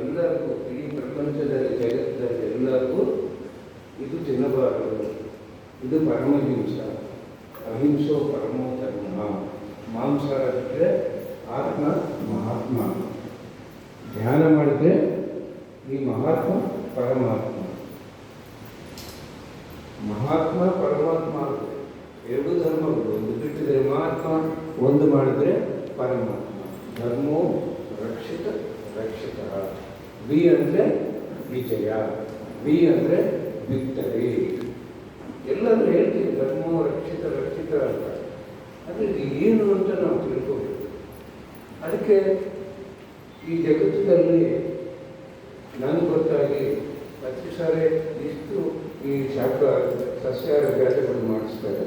ಎಲ್ಲರಿಗೂ ಇಡೀ ಪ್ರಪಂಚದಲ್ಲಿ, ಜಗತ್ತಲ್ಲಿ ಎಲ್ಲರಿಗೂ ಇದು ತಿನ್ನಬಾರದು ಇದು ಪರಮಹಿಂಸ. ಅಹಿಂಸೋ ಪರಮೋ ಧರ್ಮ. ಮಾಂಸಾರ ಬಿಟ್ಟರೆ ಆತ್ಮ ಮಹಾತ್ಮ. ಧ್ಯಾನ ಮಾಡಿದ್ರೆ ಈ ಮಹಾತ್ಮ ಪರಮಾತ್ಮ. ಮಹಾತ್ಮ, ಪರಮಾತ್ಮ ಎರಡು ಧರ್ಮಗಳು. ಒಂದು ಬಿಟ್ಟಿದ್ರೆ ಮಹಾತ್ಮ, ಒಂದು ಮಾಡಿದರೆ ಪರಮಾತ್ಮ. ಧರ್ಮೋ ರಕ್ಷಿತ ರಕ್ಷಿತ. ವಿ ಅಂದರೆ ವಿಜಯ ವಿ ಅಂದರೆ ವಿಕ್ಟರಿ ಎಲ್ಲರೂ ಹೇಳ್ತೀವಿ, ಧರ್ಮೋ ರಕ್ಷಿತ ರಕ್ಷಿತ ಅಂತ. ಆದರೆ ಏನು ಅಂತ ನಾವು ತಿಳ್ಕೋಬೇಕು. ಅದಕ್ಕೆ ಈ ಜಗತ್ತಿನಲ್ಲಿ ನನಗೆ ಗೊತ್ತಾಗಿ ಪ್ರತಿ ಸಾರಿ ಇಷ್ಟು ಈ ಶಾಖ ಸಸ್ಯಾಹಾರ ಜಾತಿಗಳು ಮಾಡಿಸ್ತಾರೆ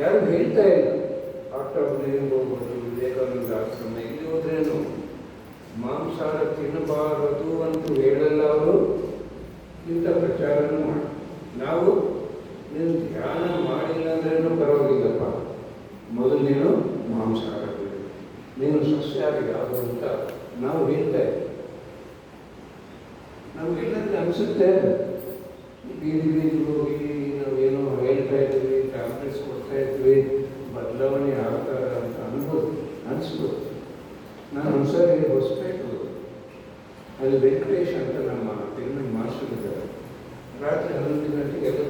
ಯಾರು ಹೇಳ್ತಾ ಇಲ್ಲ ಡಾಕ್ಟರ್ ಹೋಗ್ಬೋದು ವಿವೇಕಾನಂದ ಆಶ್ರಮ ಇಲ್ಲಿ ಹೋದ್ರೇನು ಮಾಂಸಾಹಾರ ತಿನ್ನಬಾರದು ಅಂತ ಹೇಳಲ್ಲ ಅವರು ಇಂಥ ಪ್ರಚಾರನೂ ಮಾಡಿ ನಾವು ನೀನು ಧ್ಯಾನ ಮಾಡಿಲ್ಲ ಅಂದ್ರೇನು ಪರವಾಗಿಲ್ಲಪ್ಪ ನೀನು ಮಾಂಸಾಹಾರ ಮೀನು ಸಸ್ಯಾಹಾರಿ ಯಾವುದು ಅಂತ ನಾವು ಹೇಳ್ತಾ ಇದ್ದೀವಿ ನಮಗೆಲ್ಲರಿಗೂ ಅನಿಸುತ್ತೆ. ಬೀದಿ ಬೀದಿ ಹೋಗಿ ನಾವೇನೋ ಹೇಳ್ತಾ ಇದ್ವಿ ಟ್ಯಾಬ್ಲೆಟ್ಸ್ ಕೊಡ್ತಾ ಇದ್ವಿ, ಬದಲಾವಣೆ ಆಗ್ತಾರೆ ಅಂತ ಅನ್ಬೋದು, ಅನಿಸ್ಬೋದು. ನಾನು ಒಂದ್ಸರಿ ಹೊಸಬೇಕು. ಅಲ್ಲಿ ವೆಂಕಟೇಶ್ ಅಂತ ನಮ್ಮ ಫಿಲ್ಮ್ ಮಾಸ್ಟರ್ ಇದ್ದಾರೆ. ರಾತ್ರಿ ಹನ್ನೊಂದು ಗಂಟೆಗೆ ಎಲ್ಲ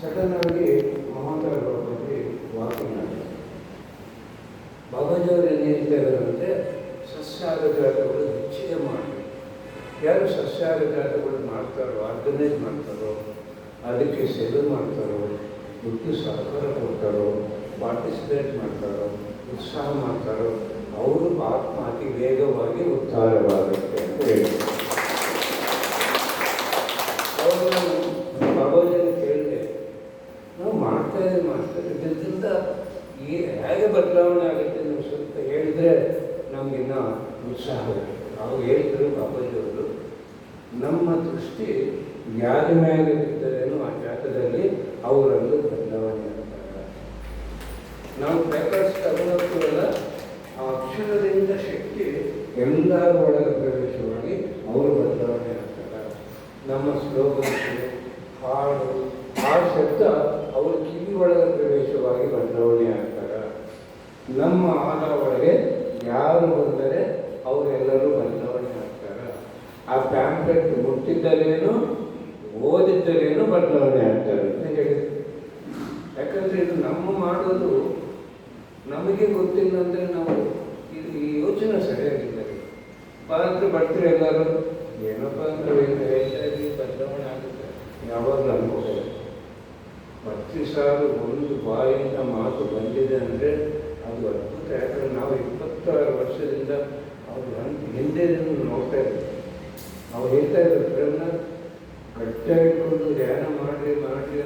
ಸಡನ್ ಆಗಿ ಮಹಾಂತರ ಬಾಬಾಜಿ ಬಾಬಾಜಿಯವರು ಏನು ಹೇಳ್ತಾ ಇದ್ದಾರಂತೆ ಸಸ್ಯಾಹಾರ ಜಾತಗಳು ಹೆಚ್ಚಿಗೆ ಮಾಡಬೇಕು. ಯಾರು ಸಸ್ಯಾಹಾರ ಮಾಡ್ತಾರೋ, ಆರ್ಗನೈಸ್ ಮಾಡ್ತಾರೋ, ಅದಕ್ಕೆ ಸೇವೆ ಮಾಡ್ತಾರೋ, ದುಡ್ಡು ಸಹಕಾರ ಕೊಡ್ತಾರೋ, ಪಾರ್ಟಿಸಿಪೇಟ್ ಮಾಡ್ತಾರೋ, ಉತ್ಸಾಹ ಮಾಡ್ತಾರೋ, ಅವರು ಅತಿ ವೇಗವಾಗಿ ಉದ್ಧಾರವಾಗುತ್ತೆ ಅಂತ ಹೇಳಿದ್ರು ಅವಾಗ ನಾನು ಬಾಬಾಜಿನ ಕೇಳಿದೆ ನಾವು ಮಾಡ್ತಾ ಇದ್ದೀನಿ ಮಾಡ್ತಾ ಇದ್ದೀವಿ ಇದರಿಂದ ಈ ಹೇಗೆ ಬದಲಾವಣೆ ಆಗುತ್ತೆ ನೀವು ಸ್ವಲ್ಪ ಹೇಳಿದ್ರೆ ನಮಗಿನ್ನ ಉತ್ಸಾಹ ಅವ್ರು ಹೇಳಿದ್ರು ಬಾಬಾಜಿಯವರು ನಮ್ಮ ದೃಷ್ಟಿ ಯಾರ ಮೇಲೆ ಬಿದ್ದರೇನು ಆ ಜಾತದಲ್ಲಿ ಅವರಲ್ಲೂ ಬದಲಾವಣೆ ಆಗ್ತಾರೆ. ನಾವು ಪೇಪರ್ಸ್ ತಗೊಳ್ಳೋಕ್ಕೆಲ್ಲ ಆ ಅಕ್ಷರದಿಂದ ಶಕ್ತಿ ಎಲ್ಲರ ಒಳಗೆ ಪ್ರವೇಶವಾಗಿ ಅವರು ಬದಲಾವಣೆ ಆಗ್ತಾರೆ. ನಮ್ಮ ಸ್ಲೋಗನ್ಸು ಹಾಡು, ಆ ಶಬ್ದ ಅವ್ರ ಕಿವಿ ಒಳಗೆ ಪ್ರವೇಶವಾಗಿ ಬದಲಾವಣೆ ಆಗ್ತಾರೆ ನಮ್ಮ ಆದ ಒಳಗೆ ಯಾರು ಬಂದರೆ ಅವರೆಲ್ಲರೂ ಬದಲಾವಣೆ ಆಗ್ತಾರೆ. ಆ ಪ್ಯಾಂಪ್ಲೆಟ್ ಮುಟ್ಟಿದ್ದರೇನು, ಓದಿದ್ದರೇನು ಬದಲಾವಣೆ ಆಗ್ತಾರೆ ಅಂತ ಹೇಳಿದ್ರು ಯಾಕಂದ್ರೆ ಇದು ನಮ್ಮ ಮಾಡೋದು ನಮಗೆ ಗೊತ್ತಿಲ್ಲ ಅಂದರೆ ನಾವು ಈ ಯೋಚನೆ ಸರಿಯಾಗಿಲ್ಲ. ಪಾತ್ರ ಬರ್ತೀರಿ ಎಲ್ಲರೂ. ಏನಪ್ಪ ಅಂದ್ರೆ ರೈತರಿಗೆ ಬದಲಾವಣೆ ಆಗುತ್ತೆ. ಯಾವಾಗಲೂ ಅನ್ಕೋತಾರೆ ಪ್ರತಿ ಸಾರು ಒಂದು ಬಾಯಿಂದ ಮಾತು ಬಂದಿದೆ ಅಂದರೆ ಅದು ಅದ್ಭುತ. ಯಾಕಂದ್ರೆ ನಾವು ಇಪ್ಪತ್ತಾರು ವರ್ಷದಿಂದ ಅವ್ರು ಹಿಂದೆ ನೋಡ್ತಾ ಇದ್ದೀವಿ ಅವ್ರು ಹೇಳ್ತಾ ಇದ್ರು ಪ್ರೇಮ್ನ ಗಟ್ಟಿಯಾಗಿಟ್ಕೊಂಡು ಧ್ಯಾನ ಮಾಡಿ ಮಾಡಿ